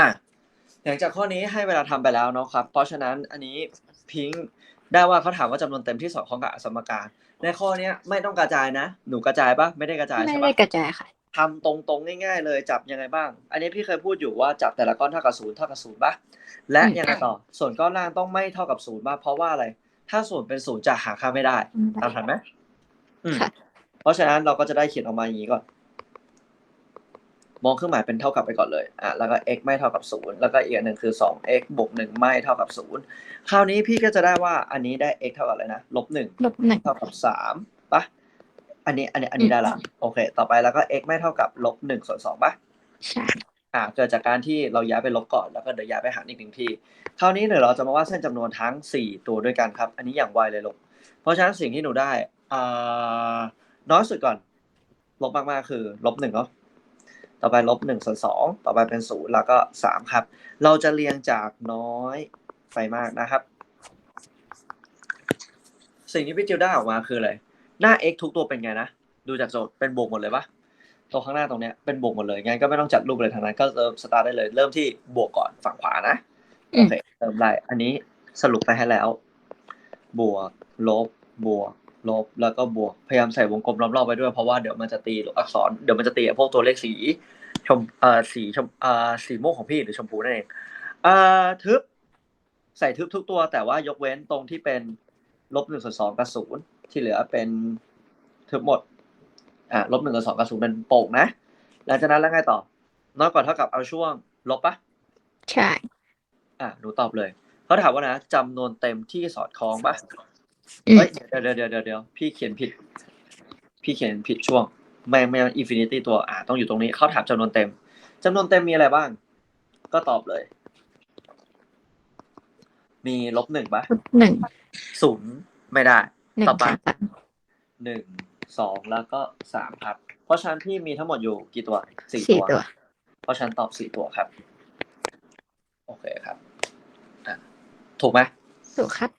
อะหลังจากข้อนี้ให้เวลาทำไปแล้วเนาะครับ เพราะฉะนั้นอันนี้พิงค์ได้ว่าเขาถามว่าจำนวนเต็มที่สอดคล้องกับสมการ ในข้อเนี้ยไม่ต้องกระจายนะ หนูกระจายปะไม่ได้กระจายไม่ใช่ได้ปะกระจายค่ะทำตรงๆง่าย ๆ เลยจับยังไงบ้าง อันนี้พี่เคยพูดอยู่ว่าจับแต่ละก้อนเท่ากับศูนย์เท่ากับศูนย์ปะและอืมยังไงต่อ ส่วนก้อนล่างต้องไม่เท่ากับศูนย์ปะเพราะว่าอะไร ถ้าส่วนเป็นศูนย์จะหาค่าไม่ได้ตามทันไหมอืมค่ะเพราะฉะนั้นเราก็จะได้เขียนออกมาอย่างนี้ก่อน มองเครื่องหมายเป็นเท่ากับไปก่อนเลยอะแล้วก็ x ไม่เท่ากับศูนย์แล้วก็อีกอันหนึ่งคือ 2x บวกหนึ่งไม่เท่ากับศูนย์คราวนี้พี่ก็จะได้ว่าอันนี้ได้ x เท่ากับอะไรนะลบหนึ่งลบหนึ่งเท่ากับสามปะอันนี้อันนี้อันนี้ได้ละโอเค ต่อไปแล้วก็ x ไม่เท่ากับลบหนึ่งส่วนสองปะใช่อ่าเกิดจากการที่เราย้ายไปลบก่อนแล้วก็เดี๋ยวย้ายไปหารอีกหนึ่งที่คราวนี้เดี๋ยวเราจะมาว่าดเส้นจำนวนทั้งสี่ตัวด้วยกันครับ อันนี้อย่างไวเลยลูกเพราะฉะนั้นสิ่งที่หนูได้อ่าน้อยสุดก่อน ลบมากๆคือลบหนึ่งเนาะ ต่อไปลบหนึ่งส่วนสองต่อไปเป็นศูนย์แล้วก็สามครับ เราจะเรียงจากน้อยไปมากนะครับ สิ่งที่พี่จิวได้ออกมาคืออะไร หน้า x ทุกตัวเป็นไงนะ ดูจากโจทย์เป็นบวกหมดเลยปะตัวข้างหน้าตรงเนี้ยเป็นบวกหมดเลย งั้นก็ไม่ต้องจัดรูปเลยทางนั้น ก็เริ่มสตาร์ทได้เลย เริ่มที่บวกก่อนฝั่งขวานะ โอเค เติมได้อันนี้สรุปไปให้แล้ว บวก ลบ บวก ลบแล้วก็บวกพยายามใส่วงกลมรอบๆไปด้วยเพราะว่าเดี๋ยวมันจะตีอักษรเดี๋ยวมันจะตีพวกตัวเลขสีชมเอ่อสีชมเอ่อสีม่วงของพี่หรือชมพูนั่นเองเอ่อทึบใส่ทึบทุกตัว แต่ว่ายกเว้นตรงที่เป็นลบหนึ่งส่วนสองกับศูนย์ที่เหลือเป็นทึบหมดอ่าลบหนึ่งกับสองกับศูนย์เป็นโป่งนะหลังจากนั้นแล้วไงต่อ น้อยกว่าเท่ากับเอาช่วง ลบปะใช่อะหนูตอบเลยเขาถามว่านะจำนวนเต็มที่สอดคล้องปะอืม เฮ้ยเดี๋ยวเดี๋ยวเดี๋ยวเดี๋ยวเดี๋ยวพี่เขียนผิด พี่เขียนผิดช่วง ไม่ไม่อินฟินิตี้ตัวอะต้องอยู่ตรงนี้เขาถามจำนวนเต็มจำนวนเต็มมีอะไรบ้าง ก็ตอบเลย มีลบหนึ่งปะลบหนึ่งศูนย์ไม่ได้หนึ่งต่อไปสามสามหนึ่งสองแล้วก็สามครับ เพราะฉะนั้นพี่มีทั้งหมดอยู่กี่ตัวสี่สี่ตัวตัว เพราะฉะนันตอบสี่ตัวครับ โอเคครับอะถูกไหมถูกครับ